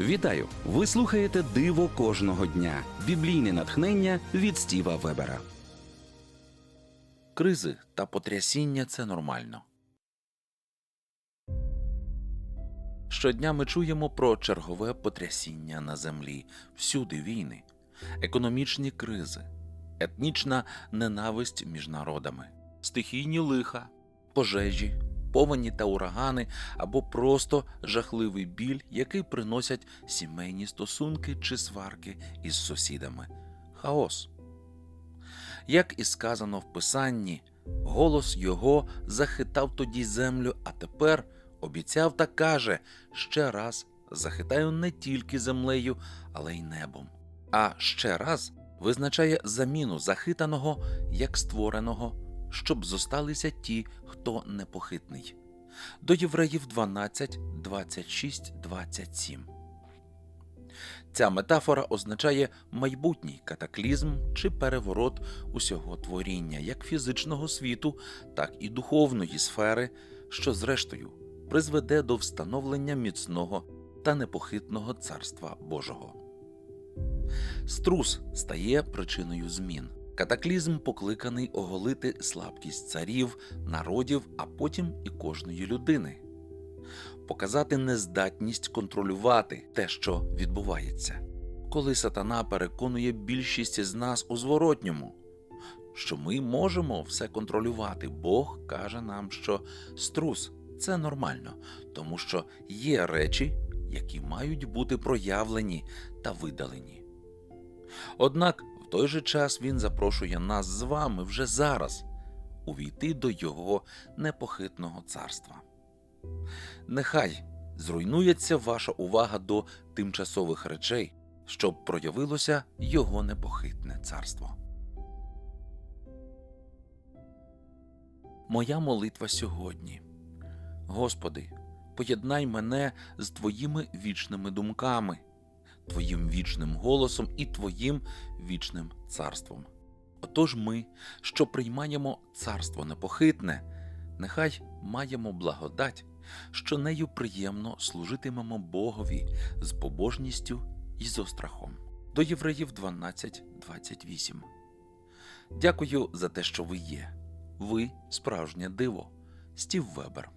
Вітаю! Ви слухаєте Диво кожного дня. Біблійне натхнення від Стіва Вебера. Кризи та потрясіння це нормально. Щодня ми чуємо про чергове потрясіння на землі, всюди війни, економічні кризи, етнічна ненависть між народами, стихійні лиха, пожежі, повені та урагани або просто жахливий біль, який приносять сімейні стосунки чи сварки із сусідами, хаос. Як і сказано в Писанні, голос його захитав тоді землю, а тепер обіцяв та каже ще раз захитаю не тільки землею, але й небом. А ще раз визначає заміну захитаного як створеного, щоб зосталися ті, хто непохитний. До Євреїв 12, 26, 27. Ця метафора означає майбутній катаклізм чи переворот усього творіння, як фізичного світу, так і духовної сфери, що, зрештою, призведе до встановлення міцного та непохитного царства Божого. Струс стає причиною змін. Катаклізм покликаний оголити слабкість царів, народів, а потім і кожної людини показати нездатність контролювати те, що відбувається. Коли сатана переконує більшість з нас у зворотньому, що ми можемо все контролювати, Бог каже нам, що струс це нормально, тому що є речі, які мають бути проявлені та видалені. Однак в той же час він запрошує нас з вами вже зараз увійти до його непохитного царства. Нехай зруйнується ваша увага до тимчасових речей, щоб проявилося його непохитне царство. Моя молитва сьогодні. Господи, поєднай мене з Твоїми вічними думками, Твоїм вічним голосом і Твоїм вічним царством. Отож ми, що приймаємо царство непохитне, нехай маємо благодать, що нею приємно служитимемо Богові з побожністю і з острахом. До Євреїв 12.28 Дякую за те, що ви є. Ви справжнє диво. Стів Вебер.